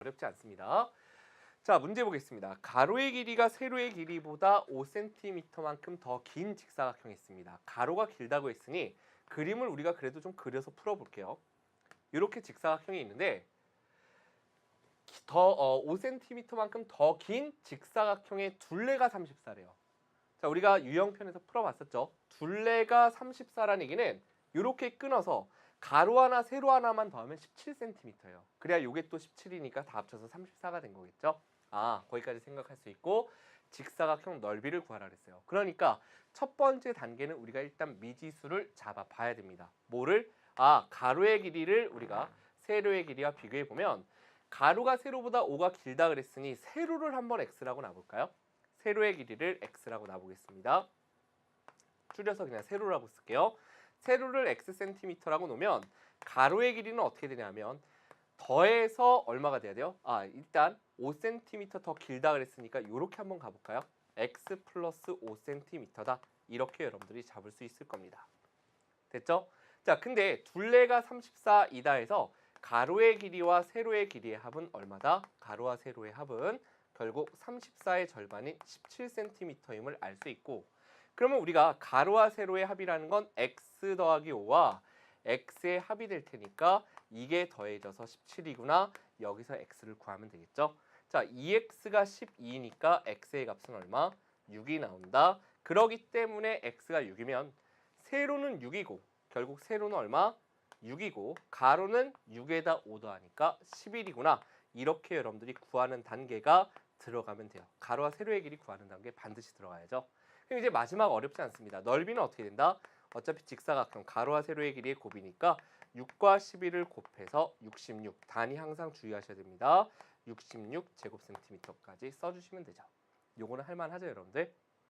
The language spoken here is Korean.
어렵지 않습니다. 자, 문제 보겠습니다. 가로의 길이가 세로의 길이보다 5cm만큼 더 긴 직사각형이 있습니다. 가로가 길다고 했으니 그림을 우리가 그래도 좀 그려서 풀어볼게요. 이렇게 직사각형이 있는데 기- 더 어, 5cm만큼 더 긴 직사각형의 둘레가 34래요. 자, 우리가 유형편에서 풀어봤었죠. 둘레가 34라는 얘기는 이렇게 끊어서 가로 하나 세로 하나만 더하면 17cm예요. 그래야 이게 또 17이니까 다 합쳐서 34가 된 거겠죠. 아 거기까지 생각할 수 있고 직사각형 넓이를 구하라 그랬어요. 그러니까 첫 번째 단계는 우리가 일단 미지수를 잡아 봐야 됩니다. 뭐를? 아 가로의 길이를 우리가 세로의 길이와 비교해 보면 가로가 세로보다 5가 길다 그랬으니 세로를 한번 x라고 놔볼까요? 세로의 길이를 x라고 놔보겠습니다. 줄여서 그냥 세로라고 쓸게요. 세로를 x 센티미터라고 놓으면 가로의 길이는 어떻게 되냐면 더해서 얼마가 돼야 돼요? 아 일단 5cm 더 길다 그랬으니까 이렇게 한번 가볼까요? x 플러스 5cm다 이렇게 여러분들이 잡을 수 있을 겁니다. 됐죠? 자 근데 둘레가 34이다 해서 가로의 길이와 세로의 길이의 합은 얼마다? 가로와 세로의 합은 결국 34의 절반인 17cm임을 알 수 있고 그러면 우리가 가로와 세로의 합이라는 건 x 더하기 5와 x의 합이 될 테니까 이게 더해져서 17이구나. 여기서 x를 구하면 되겠죠. 자, 2x가 12니까 x의 값은 얼마? 6이 나온다. 그러기 때문에 x가 6이면 세로는 6이고 결국 세로는 얼마? 6이고 가로는 6에다 5 더하니까 11이구나. 이렇게 여러분들이 구하는 단계가 들어가면 돼요. 가로와 세로의 길이 구하는 단계 반드시 들어가야죠. 그럼 이제 마지막 어렵지 않습니다. 넓이는 어떻게 된다? 어차피 직사각형 가로와 세로의 길이의 곱이니까 6과 11을 곱해서 66. 단위 항상 주의하셔야 됩니다. 66 제곱 센티미터까지 써주시면 되죠. 요거는 할만하죠, 여러분들?